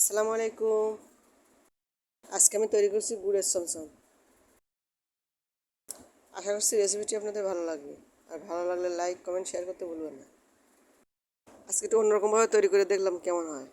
আসসালামু আলাইকুম। আজকে আমি তৈরি করছি গুড়ের চমচম। আশা করছি রেসিপিটি আপনাদের ভালো লাগবে। আর ভালো লাগলে লাইক কমেন্ট শেয়ার করতে বলবেন না। আজকে একটু অন্যরকমভাবে তৈরি করে দেখলাম কেমন হয়।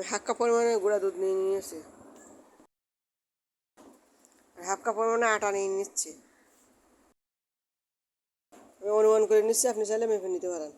আমি হাফ কাপ পরিমাণে গুঁড়া দুধ নিয়ে নিয়েছি। হাফ কাপ পরিমাণে আটা নিয়ে নিচ্ছে। আমি অনুমান করে নিচ্ছি, আপনি চাইলে মেপে নিতে পারেন।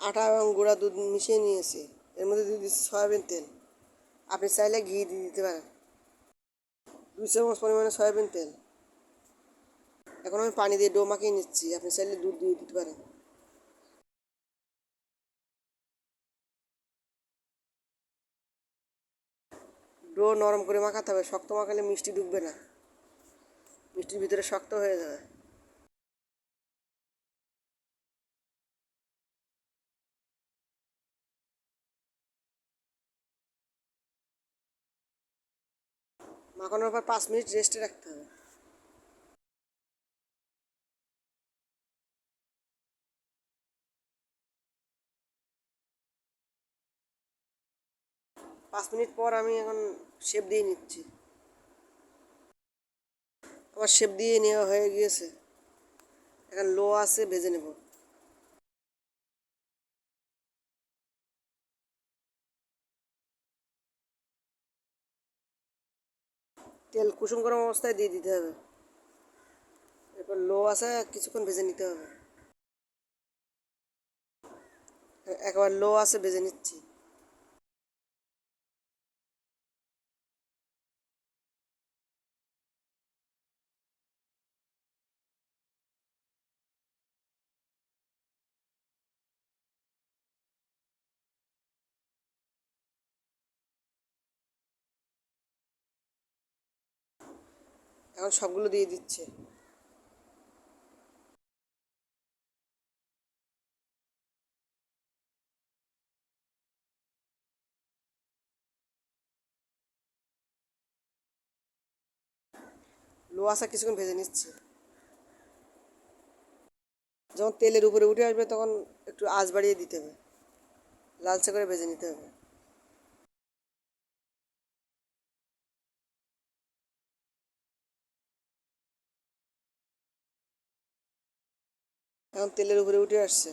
আটা এবং গুঁড়া দুধ মিশিয়ে নিয়েছি। এর মধ্যে দিয়ে দিচ্ছি সয়াবিন তেল। আপনি চাইলে ঘি দিয়ে দিতে পারেন। দুই চামচ পরিমাণে সয়াবিন তেল। এখন আমি পানি দিয়ে ডো মাখিয়ে নিচ্ছি। আপনি চাইলে দুধ দিয়ে দিতে পারেন। ডো নরম করে মাখাতে হবে। শক্ত মাখালে মিষ্টি ঢুকবে না। মিষ্টির ভিতরে শক্ত হয়ে যাবে। মাখানোর পর পাঁচ মিনিট রেস্টে রাখতে হবে। পাঁচ মিনিট পর আমি এখন শেপ দিয়ে নিচ্ছি। আমার শেপ দিয়ে নেওয়া হয়ে গিয়েছে। এখন লো আছে, ভেজে নেব। তেল কুসুম গরম অবস্থায় দিয়ে দিতে হবে। এরপর লো আছে, কিছুক্ষণ ভেজে নিতে হবে। একবার লো আছে, ভেজে নিচ্ছি। এখন সবগুলো দিয়ে দিচ্ছে। লোয়াশা কিছুক্ষণ ভেজে নিচ্ছে। যখন তেলের উপরে উঠে আসবে তখন একটু আঁচ বাড়িয়ে দিতে হবে। লালচে করে ভেজে নিতে হবে। এখন তেলের উপরে উঠে আসছে।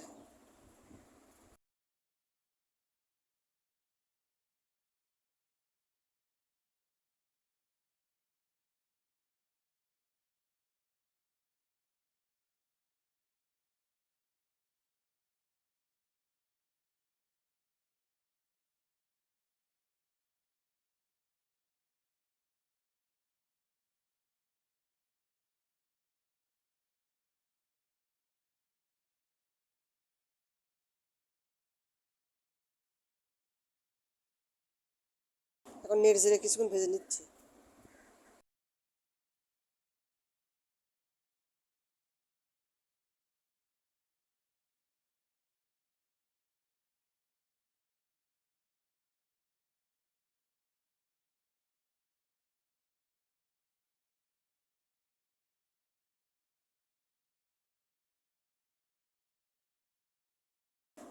এখন নেড়ে চেড়ে কিছুক্ষণ ভেজে নিচ্ছি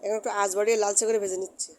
এখন একটু আঁচ বাড়িয়ে লালচে করে ভেজে নিচ্ছি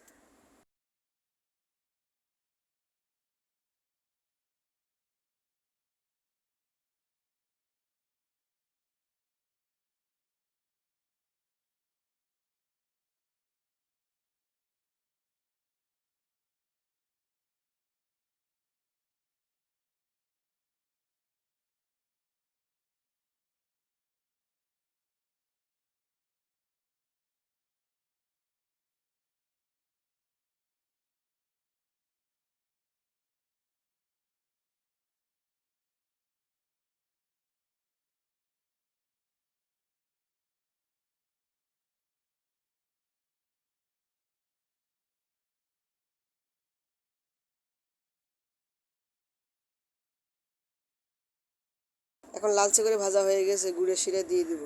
এখন লালচে করে ভাজা হয়ে গেছে, গুড়ের শিরে দিয়ে দিব।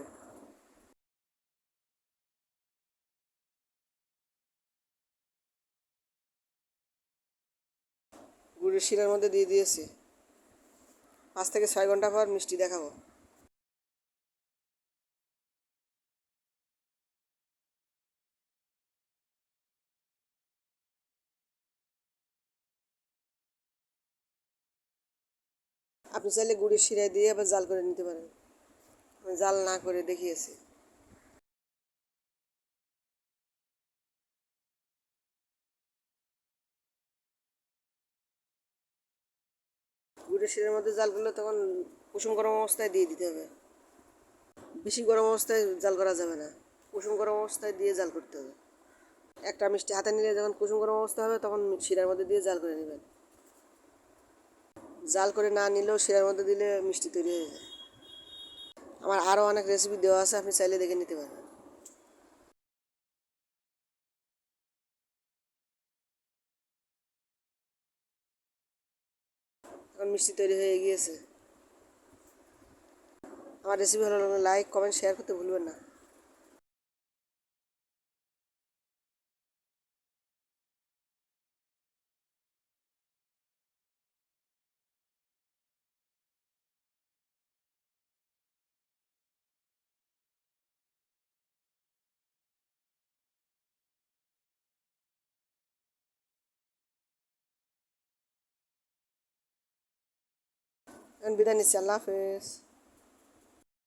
গুড়ের শিরার মধ্যে দিয়ে দিয়েছি। পাঁচ থেকে ছয় ঘণ্টা পর মিষ্টি দেখাবো। আপনি চাইলে গুড়ের শিরায় দিয়ে আবার জাল করে নিতে পারেন। জাল না করে দেখিয়েছি। গুড়ের শিরার মধ্যে জাল করলে তখন কুসুম গরম অবস্থায় দিয়ে দিতে হবে। বেশি গরম অবস্থায় জাল করা যাবে না। কুসুম গরম অবস্থায় দিয়ে জাল করতে হবে। একটা মিষ্টি হাতে নিলে যখন কুসুম গরম অবস্থা হবে, তখন শিরার মধ্যে দিয়ে জাল করে নেবেন। জাল করে না নিলেও শিরার মধ্যে দিলে মিষ্টি তৈরি হয়ে যায়। আমার আরও অনেক রেসিপি দেওয়া আছে, আপনি চাইলে দেখে নিতে পারেন। এখন মিষ্টি তৈরি হয়ে গিয়েছে। আমার রেসিপি ভালো লাগলে লাইক কমেন্ট শেয়ার করতে ভুলবেন না। এখন বিদায় নিচ্ছি আল্লাহ হাফেজ